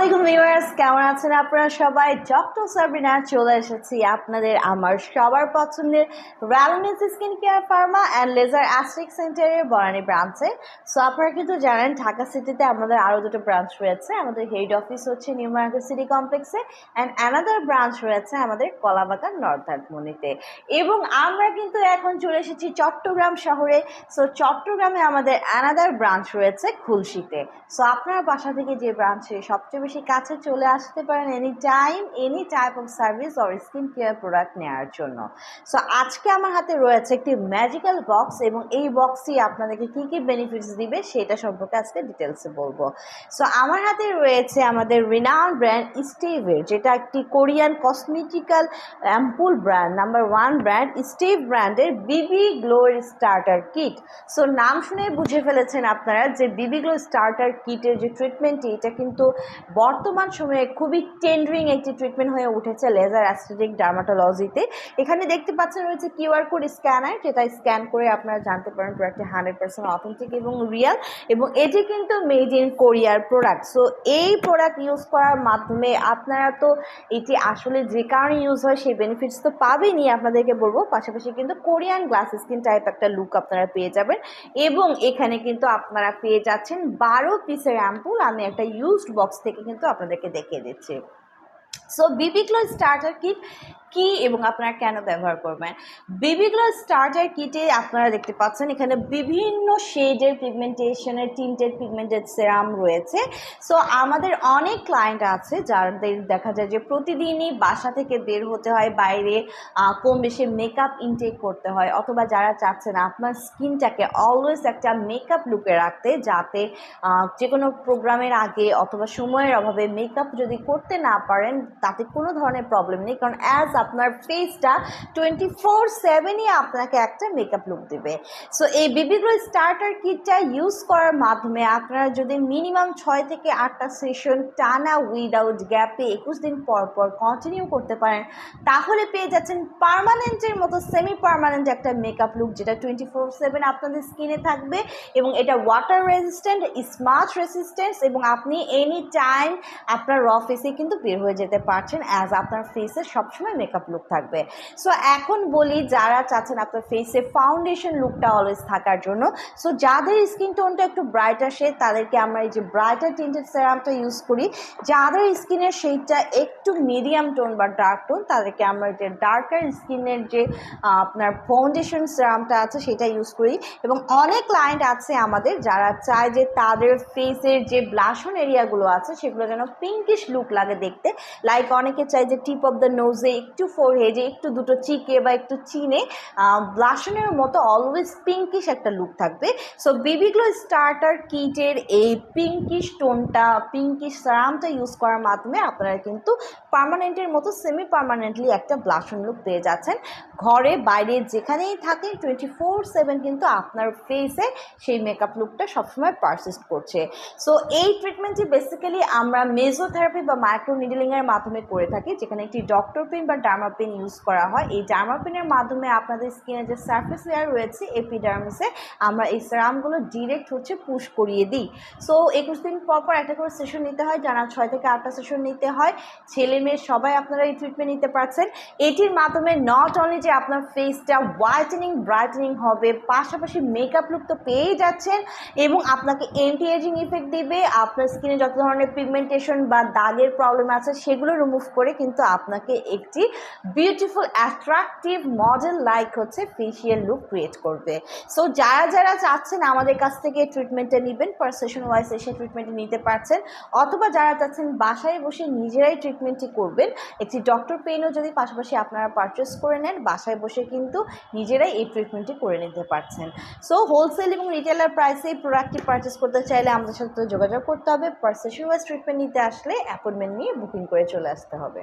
আলাইকুম ভিউয়ার্স কেমন আছেন আপনারা সবাই? ডক্টর সাবরিনা চলে এসেছি আপনাদের আমার সবার পছন্দের র্যালমেন্স skin care pharma and laser aesthetic সেন্টারের বরানি ব্রাঞ্চে সো আপনারা কিন্তু জানেন, ঢাকা সিটিতে আমাদের আরও দুটো ব্রাঞ্চ রয়েছে। আমাদের হেড অফিস হচ্ছে নিউ মার্কেট সিটি কমপ্লেক্সে অ্যান্ড অ্যানাদার ব্রাঞ্চ রয়েছে আমাদের কলাবাগান নর্থার্টমনিতে এবং আমরা কিন্তু এখন চলে এসেছি চট্টগ্রাম শহরে। সো চট্টগ্রামে আমাদের অ্যানাদার ব্রাঞ্চ রয়েছে খুলশিতে। সো আপনারা বাসা থেকে যে ব্রাঞ্চে সবচেয়ে বেশি কাছে চলে আসতে পারেন any time any type of service or skin care product নেওয়ার জন্য। সো আজকে আমার হাতে রয়েছে একটি ম্যাজিক্যাল বক্স এবং এই বক্সই আপনাদেরকে কী কী বেনিফিটস দিবে সেটা সম্পর্কে আজকে ডিটেলসে বলব। সো আমার হাতে রয়েছে আমাদের রিনাউন্ড ব্র্যান্ড স্টেভের যেটা একটি Korean cosmetical ampoule brand number one brand স্টেভ ব্র্যান্ডের বিবি গ্লোর স্টার্টার কিট সো নাম শুনে বুঝে ফেলেছেন আপনারা যে বিবি গ্লো স্টার্টার কিটের যে ট্রিটমেন্টটি এটা কিন্তু বর্তমান সময়ে খুবই টেন্ডারিং একটি ট্রিটমেন্ট হয়ে উঠেছে লেজার অ্যাস্থেটিক ডার্মাটোলজিতে এখানে দেখতে পাচ্ছেন রয়েছে কিউআর কোড স্ক্যানার যেটা স্ক্যান করে আপনারা জানতে পারেন প্রোডাক্টটি হান্ড্রেড পার্সেন্ট অথেন্টিক এবং রিয়াল এবং এটি কিন্তু মেড ইন কোরিয়ার প্রোডাক্ট সো এই প্রোডাক্ট ইউজ করার মাধ্যমে আপনারা তো এটি আসলে যে কারণে ইউজ হয়, সেই বেনিফিটস তো পাবেনই আপনাদেরকে বলব। পাশাপাশি কিন্তু কোরিয়ান গ্লাস স্কিন টাইপ একটা লুক আপনারা পেয়ে যাবেন। এবং এখানে কিন্তু আপনারা পেয়ে যাচ্ছেন বারো পিসের অ্যাম্পুল আমি একটা ইউজড বক্স থেকে কিন্তু আপনাদেরকে দেখিয়ে দিচ্ছি। সো বিবিগ্লো স্টার্টার কিট কি এবং আপনারা কেন ব্যবহার করবেন? বিবিগ্লো স্টার্টার কিটে আপনারা দেখতে পাচ্ছেন, এখানে বিভিন্ন শেডের পিগমেন্টেশনের টিন্টেড পিগমেন্টেড সেরাম রয়েছে। সো আমাদের অনেক ক্লায়েন্ট আছে যাদের দেখা যায় যে প্রতিদিনই বাসা থেকে বের হতে হয়, বাইরে কম বেশি মেকআপ ইনটেক করতে হয়, অথবা যারা চাচ্ছেন আপনার স্কিনটাকে অলওয়েজ একটা মেকআপ লুকে রাখতে, যাতে যে কোনো প্রোগ্রামের আগে অথবা সময়ের অভাবে মেকআপ যদি করতে না পারেন, তাতে কোনো ধরনের প্রবলেম নেই। কারণ অ্যাজ আপনার ফেসটা টোয়েন্টি ফোর সেভেনই আপনাকে একটা মেকআপ লুক দেবে। সো এই বিবিগ্লো স্টার্টার কিটটা ইউজ করার মাধ্যমে আপনারা যদি মিনিমাম ছয় থেকে আটটা সেশন টানা উইদাউট গ্যাপে একুশ দিন পর পর কন্টিনিউ করতে পারেন, তাহলে পেয়ে যাচ্ছেন পার্মানেন্টের মতো সেমি পারমানেন্ট একটা মেকআপ লুক যেটা টোয়েন্টি ফোর সেভেন আপনাদের স্কিনে থাকবে এবং এটা ওয়াটার রেজিস্ট্যান্ট স্মার্ট রেসিস্ট্যান্স এবং আপনি এনি টাইম আপনার র ফেসে কিন্তু বের হয়ে যেতে পারছেন অ্যাজ আপনার ফেসে সবসময় মেকআপ লুক থাকবে। সো এখন বলি যারা চাচ্ছেন আপনার ফেসে ফাউন্ডেশন লুকটা অলওয়েজ থাকার জন্য। সো যাদের স্কিন টোনটা একটু ব্রাইট আসে, তাদেরকে আমরা এই যে ব্রাইটার টিন্টেড সেরামটা ইউজ করি। যাদের স্কিনের সেইটা একটু মিডিয়াম টোন বা ডার্ক টোন তাদেরকে আমরা যে ডার্কার স্কিনের যে আপনার ফাউন্ডেশন সেরামটা আছে, সেটা ইউজ করি। এবং অনেক ক্লায়েন্ট আছে আমাদের যারা চায় যে তাদের ফেসের যে ব্লাশন এরিয়াগুলো আছে, সেগুলো যেন পিঙ্কিশ লুক লাগে দেখতে। লাইক অনেকে চায় যে টিপ অফ দ্য নোজে একটু ফোরহেডে একটু দুটো চিকে বা একটু চিনে ব্লাশনের মতো অলওয়েজ পিঙ্কিশ একটা লুক থাকবে। সো বিবিগ্লো স্টার্টার কিটের এই পিঙ্কিশ টোনটা পিঙ্কিশ সারামটা ইউজ করার মাধ্যমে আপনারা কিন্তু পার্মানেন্টের মতো সেমি পার্মানেন্টলি একটা ব্লাশন লুক পেয়ে যাচ্ছেন। ঘরে, বাইরে যেখানেই থাকেন টোয়েন্টি ফোর সেভেন কিন্তু আপনার ফেসে সেই মেকআপ লুকটা সবসময় পারসিস্ট করছে। সো এই ট্রিটমেন্টটি বেসিক্যালি আমরা মেজোথেরাপি বা মাইক্রো নিডলিংয়ের মাধ্যমে করে থাকি, যেখানে একটি ডক্টর পেন বা ডার্মা পেন ইউজ করা হয়। এই ডার্মা মাধ্যমে আপনাদের স্কিনের যে সার্ফেস লেয়ার রয়েছে এপিডার্মিসে আমরা এই সেরামগুলো ডিরেক্ট হচ্ছে পুশ করিয়ে দিই। সো একুশ দিন পর পর একটা করে সেশন নিতে হয়, জানা ছয় থেকে আটটা সেশন নিতে হয়। ছেলে মেয়ে সবাই আপনারা এই ট্রিটমেন্ট নিতে পারছেন। এটির মাধ্যমে নট অনলি যে আপনার ফেসটা হোয়াইটেনিং ব্রাইটেনিং হবে, পাশাপাশি মেকআপ লুক তো পেয়েই যাচ্ছেন এবং আপনাকে এন্টি এজিং ইফেক্ট দিবে। আপনার স্কিনে যত ধরনের পিগমেন্টেশন বা দাগের প্রবলেম আছে, সেগুলো রিমুভ করে কিন্তু আপনাকে একটি বিউটিফুল অ্যাট্রাকটিভ মডেল লাইক হচ্ছে ফেসিয়াল লুক ক্রিয়েট করবে। সো যারা যারা চাচ্ছেন আমাদের কাছ থেকে ট্রিটমেন্টটা নেবেন পার সেশন ওয়াইজ এসে ট্রিটমেন্টটি নিতে পারছেন, অথবা যারা চাচ্ছেন বাসায় বসে নিজেরাই ট্রিটমেন্টটি করবেন, একটি ডক্টর পেনও যদি পাশাপাশি আপনারা পারচেস করে নেন, বাসায় বসে কিন্তু নিজেরাই এই ট্রিটমেন্টটি করে নিতে পারছেন। সো হোলসেল এবং রিটেলার প্রাইসে এই প্রোডাক্টটি পারচেস করতে চাইলে আমাদের সাথে যোগাযোগ করতে হবে। পার সেশন ওয়াইজ ট্রিটমেন্ট নিতে আসলে অ্যাপয়েন্টমেন্ট নিয়ে বুকিং করে চলে আসতে হবে।